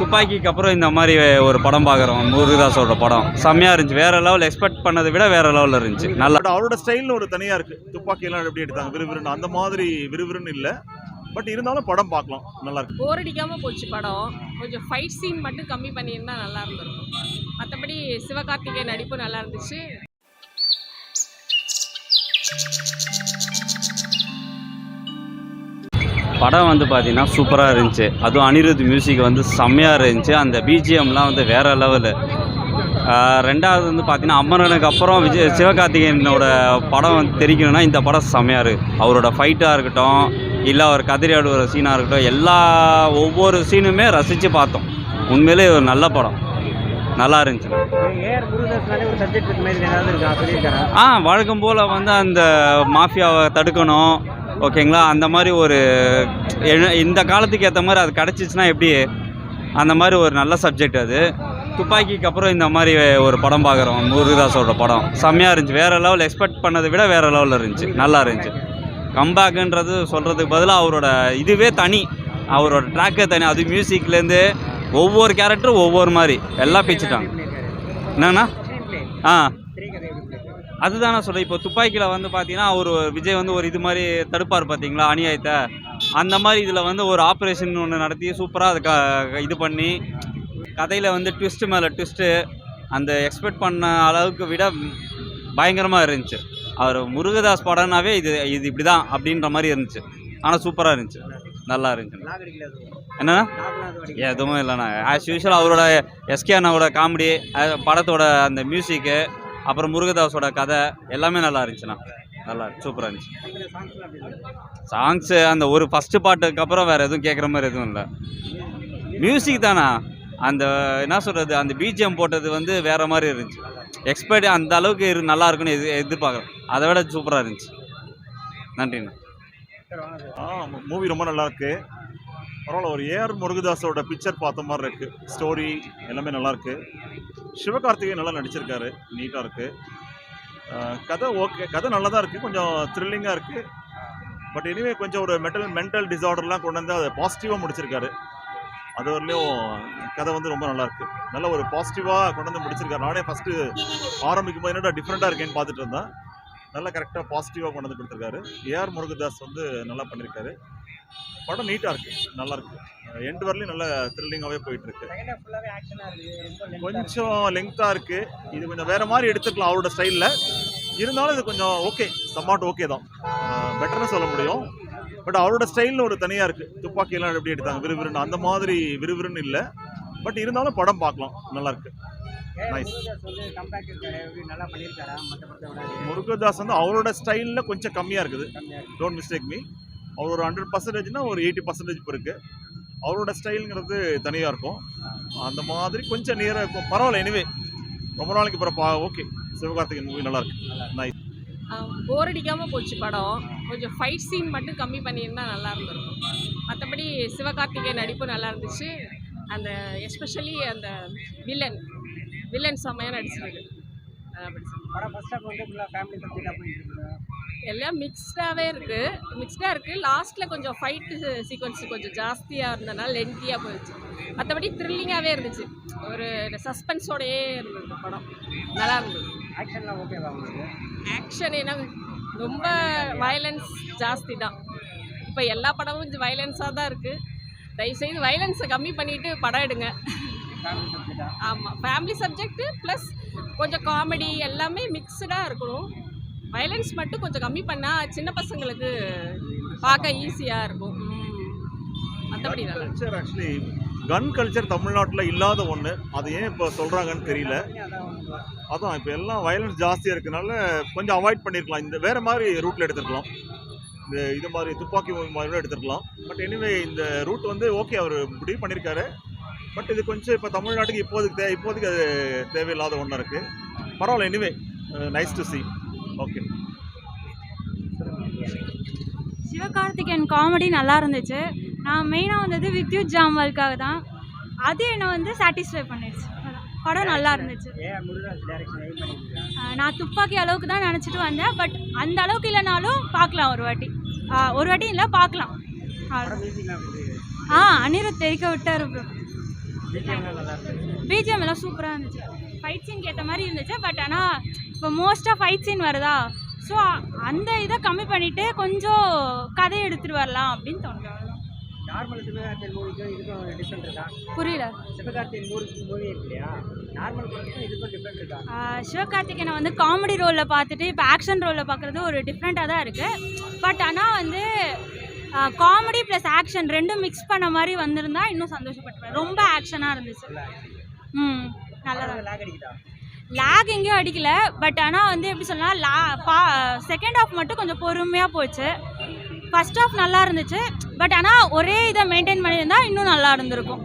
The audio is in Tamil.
துப்பாக்கிக்கு அப்புறம் இந்த மாதிரி ஒரு படம் பார்க்குறோம் முருகதாஸோட படம். செம்மையாக இருந்துச்சு. வேற லெவல் எக்ஸ்பெக்ட் பண்ணதை விட வேற லெவலில் இருந்துச்சு. நல்லா பட் அவரோட ஸ்டைல்னு ஒரு தனியா இருக்கு. துப்பாக்கி எல்லாம் எப்படி எடுத்தாங்க? விறுவிறுன்னு. அந்த மாதிரி விறுவிறுன்னு இல்ல. பட் இருந்தாலும் படம் பார்க்கலாம். நல்லா இருக்கு. போர் அடிக்காம போச்சு படம். கொஞ்சம் ஃபைட் சீன் மட்டும் கம்மி பண்ணியிருந்தா நல்லா இருந்திருக்கும். மற்றபடி சிவகார்த்திகேயன் நடிப்பு நல்லா இருந்துச்சு. படம் வந்து பார்த்தீங்கன்னா சூப்பராக இருந்துச்சு. அதுவும் அனிருத் மியூசிக் வந்து செம்மையாக இருந்துச்சு. அந்த பிஜிஎம்லாம் வந்து வேற லெவலு ரெண்டாவது வந்து பார்த்தீங்கன்னா அமரனுக்கு அப்புறம் விஜய் சிவகார்த்திகேயனோட படம் வந்து தெரிக்கணும்னா இந்த படம் செம்மையாக இருக்குது அவரோட ஃபைட்டாக இருக்கட்டும் இல்லை அவர் கதிரி ஆடுற சீனாக இருக்கட்டும் எல்லா ஒவ்வொரு சீனுமே ரசித்து பார்த்தோம். உண்மையிலே ஒரு நல்ல படம். நல்லா இருந்துச்சு. ஆ வழக்கம் போல் வந்து அந்த மாஃபியாவை தடுக்கணும். ஓகேங்களா? அந்த மாதிரி ஒரு இந்த காலத்துக்கு ஏற்ற மாதிரி அது கிடச்சிச்சின்னா எப்படி? அந்த மாதிரி ஒரு நல்ல சப்ஜெக்ட் அது. துப்பாக்கிக்கு அப்புறம் இந்த மாதிரி ஒரு படம் பார்க்குறோம் முருகதாஸோட படம். செம்மையாக இருந்துச்சு. வேறு லெவல் எக்ஸ்பெக்ட் பண்ணதை விட வேறு லெவலில் இருந்துச்சு. நல்லா இருந்துச்சு. கம்பேக்குன்றது சொல்கிறதுக்கு பதிலாக அவரோட இதுவே தனி. அவரோட ட்ராக்கே தனி. அது மியூசிக்லேருந்து ஒவ்வொரு கேரக்டரும் ஒவ்வொரு மாதிரி. எல்லாம் பிச்சுட்டாங்க. என்னண்ணா ஆ. அதுதான் நான் சொல்கிறேன் இப்போ துப்பாக்கியில் வந்து பார்த்தீங்கன்னா ஒரு விஜய் வந்து ஒரு இது மாதிரி தடுப்பார் பார்த்தீங்களா அநியாயத்தை? அந்த மாதிரி இதில் வந்து ஒரு ஆப்ரேஷன் ஒன்று நடத்தி சூப்பராக அது க இது பண்ணி கதையில் வந்து ட்விஸ்ட்டு மேலே ட்விஸ்ட்டு அந்த எக்ஸ்பெக்ட் பண்ண அளவுக்கு விட பயங்கரமாக இருந்துச்சு. அவர் முருகதாஸ் படம்னாவே இது இது இப்படி தான் அப்படின்ற மாதிரி இருந்துச்சு. ஆனால் சூப்பராக இருந்துச்சு. நல்லா இருந்துச்சு. என்ன என்னன்னா எதுவும் இல்லைண்ணா. ஆஸ் யூஷுவல் அவரோட எஸ்கே அண்ணாவோட காமெடி படத்தோட அந்த மியூசிக்கு அப்புறம் முருகதாஸோட கதை எல்லாமே நல்லா இருந்துச்சுண்ணா. நல்லா சூப்பராக இருந்துச்சு. சாங்ஸு அந்த ஒரு ஃபஸ்ட்டு பாட்டுக்கு அப்புறம் வேறு எதுவும் கேட்குற மாதிரி எதுவும் இல்லை. மியூசிக் தானா அந்த என்ன சொல்கிறது அந்த பிஜிஎம் போட்டது வந்து வேறு மாதிரி இருந்துச்சு. எக்ஸ்பெக்ட் அந்த அளவுக்கு இரு நல்லா இருக்குன்னு எது எதிர்பார்க்குறேன் அதை விட சூப்பராக இருந்துச்சு. நன்றிண்ணா. மூவி ரொம்ப நல்லா இருக்கு. பரவாயில்ல ஒரு ஏஆர் முருகதாஸோட பிக்சர் பார்த்த மாதிரி இருக்குது ஸ்டோரி எல்லாமே நல்லாயிருக்கு சிவகார்த்திகேயன் நல்லா நடிச்சிருக்காரு. நீட்டாக இருக்குது கதை ஓகே கதை நல்லா தான் இருக்குது கொஞ்சம் த்ரில்லிங்காக இருக்குது பட் இனிமேல் கொஞ்சம் ஒரு மென்டல் மென்டல் டிசார்டர்லாம் கொண்டு வந்து அதை பாசிட்டிவாக முடிச்சிருக்காரு. அது வரலையும் கதை வந்து ரொம்ப நல்லாயிருக்கு நல்ல ஒரு பாசிட்டிவாக கொண்டு வந்து முடிச்சிருக்காரு. நானே ஃபஸ்ட்டு ஆரம்பிக்கும் போது என்னடா டிஃப்ரெண்ட்டாக இருக்கேன்னு பார்த்துட்டு இருந்தேன். நல்லா கரெக்டாக பாசிட்டிவாக கொண்டு வந்து கொடுத்துருக்காரு. ஏஆர் முருகதாஸ் வந்து நல்லா பண்ணியிருக்காரு படம் நீட்டாக இருக்கு. நல்லா இருக்கு. எண்டு வரலையும் நல்ல த்ரில்லிங்காகவே போயிட்டு இருக்கு Second half full-ஆவே action ஆ இருக்கு. ரொம்ப length ஆ இருக்கு. கொஞ்சம் லெங்க்த்தாக இருக்கு. இது கொஞ்சம் வேற மாதிரி எடுத்துக்கலாம் அவரோட ஸ்டைலில் இருந்தாலும் இது கொஞ்சம் ஓகே சம்மாட் ஓகே தான். பெட்டர்னு சொல்ல முடியும். பட் அவரோட ஸ்டைல்னு ஒரு தனியாக இருக்கு. துப்பாக்கி எல்லாம் எப்படி எடுத்தாங்க? விறுவிறுன்னு அந்த மாதிரி விறுவிறுன்னு இல்லை. பட் இருந்தாலும் படம் பார்க்கலாம். நல்லா இருக்கு. AR Nice. முருகதாஸ் வந்து அவரோட ஸ்டைலில் கொஞ்சம் கம்மியாக இருக்குது. டோன்ட் மிஸ்டேக் மீ அவர் ஒரு ஹண்ட்ரட் பர்சன்டேஜ்னா ஒரு எயிட்டி பர்சன்டேஜ் இப்போ இருக்கு. அவரோட ஸ்டைலுங்கிறது தனியாக இருக்கும். அந்த மாதிரி கொஞ்சம் நியராக இருக்கும். பரவாயில்ல எனிவே ரொம்ப நாளைக்கு அப்புறம் பா ஓகே சிவகார்த்திகேயன் மூவி நல்லா இருக்கு. நைஸ் போர் அடிக்காம போச்சு படம். கொஞ்சம் ஃபைட் சீன் மட்டும் கம்மி பண்ணியிருந்தா நல்லா இருந்திருக்கும். மற்றபடி சிவகார்த்திகேயன் நடிப்பு நல்லா இருந்துச்சு. அந்த எஸ்பெஷலி அந்த வில்லன் வில்லன் செம்மையாக நடிச்சிருக்கு. படம் half வந்து family subject ஆ போயிட்டு இருக்கு. எல்லாம் மிக்ஸ்டாகவே இருக்குது மிக்ஸ்டாக இருக்குது லாஸ்ட்டில் கொஞ்சம் ஃபைட்டு சீக்வன்ஸ் கொஞ்சம் ஜாஸ்தியாக இருந்தனால லென்த்தியாக போயிடுச்சு. மற்றபடி த்ரில்லிங்காகவே இருந்துச்சு. ஒரு சஸ்பென்ஸோடையே இருந்தது படம். நல்லா இருந்தது. உங்களுக்கு? ஆக்ஷன் என்ன ரொம்ப வயலன்ஸ் ஜாஸ்தி தான். இப்போ எல்லா படமும் வயலன்ஸாக தான் இருக்குது தயவுசெய்து வயலன்ஸை கம்மி பண்ணிவிட்டு படம் எடுங்க? ஆமாம் ஃபேமிலி சப்ஜெக்ட்டு ப்ளஸ் கொஞ்சம் காமெடி எல்லாமே மிக்சடாக இருக்கணும். வயலன்ஸ் மட்டும் கொஞ்சம் கம்மி பண்ணால் சின்ன பசங்களுக்கு பார்க்க ஈஸியாக இருக்கும். மற்றபடி கல்ச்சர் ஆக்சுவலி கன் கல்ச்சர் தமிழ்நாட்டில் இல்லாத ஒன்று அது ஏன் இப்போ சொல்கிறாங்கன்னு தெரியல. அதான் இப்போ எல்லாம் வயலன்ஸ் ஜாஸ்தியாக இருக்கனால கொஞ்சம் அவாய்ட் பண்ணியிருக்கலாம் இந்த வேறு மாதிரி ரூட்டில் எடுத்துருக்கலாம். இந்த இது மாதிரி துப்பாக்கி மாதிரி எடுத்துருக்கலாம். பட் எனிவே இந்த ரூட் வந்து ஓகே அவர் முடிவு பண்ணியிருக்காரு பட் இது கொஞ்சம் இப்போ தமிழ்நாட்டுக்கு இப்போதைக்கு தே இப்போதைக்கு அது தேவையில்லாத ஒன்றா இருக்குது பரவாயில்ல anyway nice to see. Okay. Sivakarthikeyan comedy நல்லா இருந்துச்சு. நான் மெயினாக வந்தது வித்யுத் ஜாமலுக்காக தான். அது என்னை வந்து சாட்டிஸ்ஃபை பண்ணிடுச்சு. படம் நல்லா இருந்துச்சு. நான் துப்பாக்கி அளவுக்கு தான் நினச்சிட்டு வந்தேன். பட் அந்த அளவுக்கு இல்லைனாலும் பார்க்கலாம் ஒரு வாட்டி. ஒரு வாட்டி இல்லை பார்க்கலாம்? ஆ. அனிருத் தெரிக்க விட்டார் பிஜிஎம் எல்லாம் சூப்பராக இருந்துச்சு. ஃபைட் சீனுக்கு ஏற்ற மாதிரி இருந்துச்சு. பட் ஆனால் இப்போ மோஸ்ட்டாக ஃபைட் சீன் வருதா? ஸோ அந்த இதை கம்மி பண்ணிவிட்டு கொஞ்சம் கதை எடுத்துகிட்டு வரலாம் அப்படின்னு தோணுது. நார்மல் சிவகார்த்தியன் மூவிக்கும் இதுக்கும் டிஃப்ரெண்ட் இருக்கா? புரியல. சிவகார்த்தியன் மூவி மூவி இருக்கு இல்லையா நார்மல் படத்துக்கும் இதுக்கும் டிஃப்ரெண்ட் இருக்கா? ஆஹ் சிவகார்த்திகேயனை வந்து காமெடி ரோலில் பார்த்துட்டு இப்போ ஆக்ஷன் ரோலில் பார்க்குறது ஒரு டிஃப்ரெண்ட்டாக தான் இருக்குது பட் ஆனால் வந்து காமெடி ப்ளஸ் ஆக்ஷன் ரெண்டும் மிக்ஸ் பண்ண மாதிரி வந்திருந்தா இன்னும் சந்தோஷப்பட்டுருவேன். ரொம்ப ஆக்ஷனாக இருந்துச்சு. ம் நல்லா லேக் அடிக்குதா? லேக் எங்கேயும் அடிக்கல பட் ஆனால் வந்து எப்படி சொல்லலாம் லா பா செகண்ட் ஹாஃப் மட்டும் கொஞ்சம் பொறுமையாக போச்சு. ஃபர்ஸ்ட் ஹாஃப் நல்லா இருந்துச்சு பட் ஆனால் ஒரே இதை மெயின்டைன் பண்ணியிருந்தால் இன்னும் நல்லா இருந்திருக்கும்.